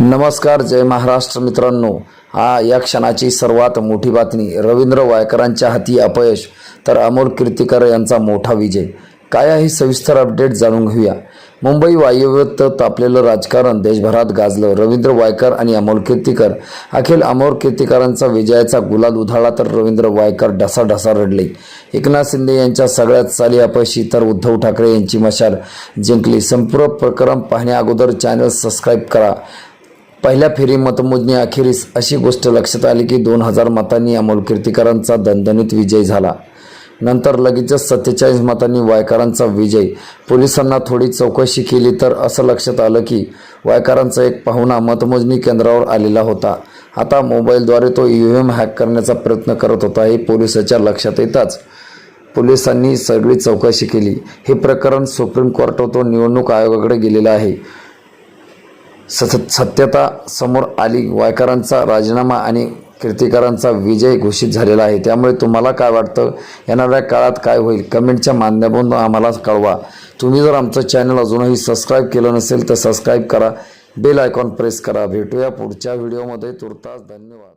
नमस्कार जय महाराष्ट्र मित्रांनो. हा या क्षणाची सर्वात मोठी बातमी रवींद्र वायकरांच्या हाती अपयश तर अमोल कीर्तिकर यांचा मोठा विजय. काय आहे सविस्तर अपडेट जाणून घेऊया. मुंबई वायुव्यत तापलेलं राजकारण देशभरात गाजलं. रवींद्र वायकर आणि अमोल कीर्तिकर अखिल अमोल कीर्तिकरांचा विजयाचा गुलाल उधळला तर रवींद्र वायकर ढसाढसा रडले. एकनाथ शिंदे यांच्या सगळ्यात चाली अपयशी तर उद्धव ठाकरे यांची मशाल जिंकली. संपूर्ण प्रकरण पाहण्याअगोदर चॅनल सबस्क्राईब करा. पहिल्या फेरी मतमोजणी अखेरीस अशी गोष्ट लक्षात आली की दोन हजार मतांनी अमोल कीर्तीकरांचा दणदणीत विजय झाला. नंतर लगेचच सत्तेचाळीस मतांनी वायकरांचा विजय. पोलिसांना थोडी चौकशी केली तर असं लक्षात आलं की वायकरांचा एक पाहुणा मतमोजणी केंद्रावर आलेला होता. आता मोबाईलद्वारे तो ई एम हॅक करण्याचा प्रयत्न करत होता हे पोलिसाच्या लक्षात येताच पोलिसांनी सगळी चौकशी केली. हे प्रकरण सुप्रीम कोर्टातून निवडणूक आयोगाकडे गेलेलं आहे. सत सत्यता समोर आली वायकरांचा राजीनामा आणि कीर्तिकरांचा विजय घोषित झालेला आहे. त्यामुळे तुम्हाला काय वाटतं? येणाऱ्या काळात काय होईल? कमेंटच्या माध्यमातून आम्हाला कळवा. तुम्ही जर आमचं चॅनल अजूनही सबस्क्राईब केलं नसेल तर सबस्क्राईब करा. बेल आयकॉन प्रेस करा. भेटूया पुढच्या व्हिडिओमध्ये. तुर्तास धन्यवाद.